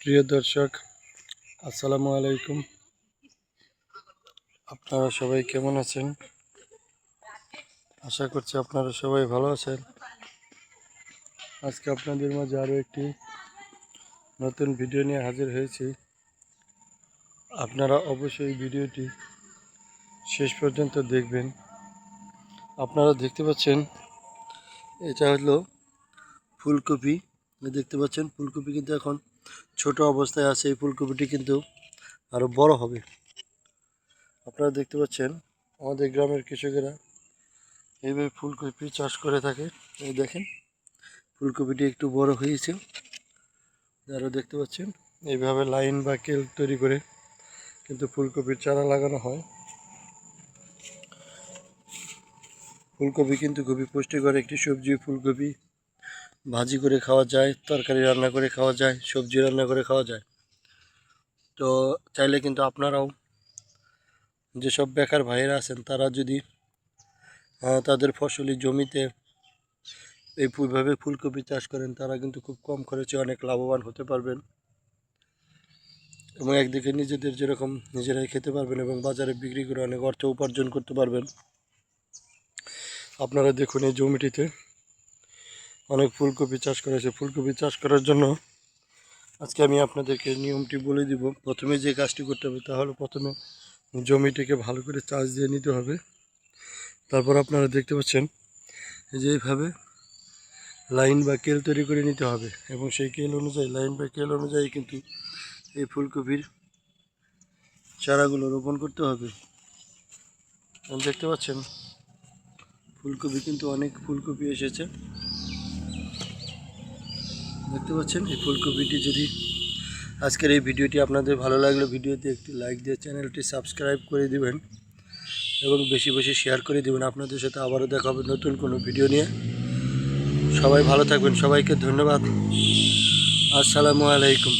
প্রিয় দর্শক, আসসালামু আলাইকুম। আপনারা সবাই কেমন আছেন? আশা করছি আপনারা সবাই ভালো আছেন। আজকে আপনাদের মাঝে আরও একটি নতুন ভিডিও নিয়ে হাজির হয়েছি। আপনারা অবশ্যই ভিডিওটি শেষ পর্যন্ত দেখবেন। আপনারা দেখতে পাচ্ছেন, এটা হলো ফুলকপি। দেখতে পাচ্ছেন, ফুলকপি কিন্তু এখন ছোট অবস্থায় আছে। এই ফুলকপিটি কিন্তু আরও বড় হবে। আপনারা দেখতে পাচ্ছেন, আমাদের গ্রামের কৃষকেরা এইভাবে ফুলকপি চাষ করে থাকে। এই দেখেন, ফুলকপিটি একটু বড় হয়েছে। যারা দেখতে পাচ্ছেন, এইভাবে লাইন বা কেল তৈরি করে কিন্তু ফুলকপির চারা লাগানো হয়। ফুলকপি কিন্তু খুবই পুষ্টিকর একটি সবজি। ফুলকপি ভাজি করে খাওয়া যায়, তরকারি রান্না করে খাওয়া যায়, সবজি রান্না করে খাওয়া যায়। তো চাইলে কিন্তু আপনারাও যেসব বেকার ভাইয়েরা আছেন, তারা যদি তাদের ফসলি জমিতে এই এইভাবে ফুলকপি চাষ করেন, তারা কিন্তু খুব কম খরচে অনেক লাভবান হতে পারবেন। এবং একদিকে নিজেদের যেরকম নিজেরাই খেতে পারবেন এবং বাজারে বিক্রি করে অনেক অর্থ উপার্জন করতে পারবেন। আপনারা দেখুন এই জমিটিতে অনেক ফুলকপি চাষ করেছে ফুলকপি চাষ করার জন্য আজকে আমি আপনাদেরকে নিয়মটি বলে দিব। প্রথমে যে কাজটি করতে হবে তা হলো প্রথমে জমিটিকে ভালো করে চাষ দিয়ে নিতে হবে। তারপর আপনারা দেখতে পাচ্ছেন যে এইভাবে লাইন বা কেল তৈরি করে নিতে হবে এবং সেই কেল অনুযায়ী, লাইন বা কেল অনুযায়ী কিন্তু এই ফুলকপির চারাগুলো রোপণ করতে হবে। দেখতে পাচ্ছেন, ফুলকপি কিন্তু অনেক ফুলকপি এসেছে। দেখতে পাচ্ছেন, এই ফুলকপিটি যদি আজকের এই ভিডিওটি আপনাদের ভালো লাগলে, ভিডিওতে একটি লাইক দিয়ে চ্যানেলটি সাবস্ক্রাইব করে দিবেন এবং বেশি বেশি শেয়ার করে দিবেন। আপনাদের সাথে আবারও দেখা হবে নতুন কোনো ভিডিও নিয়ে। সবাই ভালো থাকবেন। সবাইকে ধন্যবাদ। আসসালামু আলাইকুম।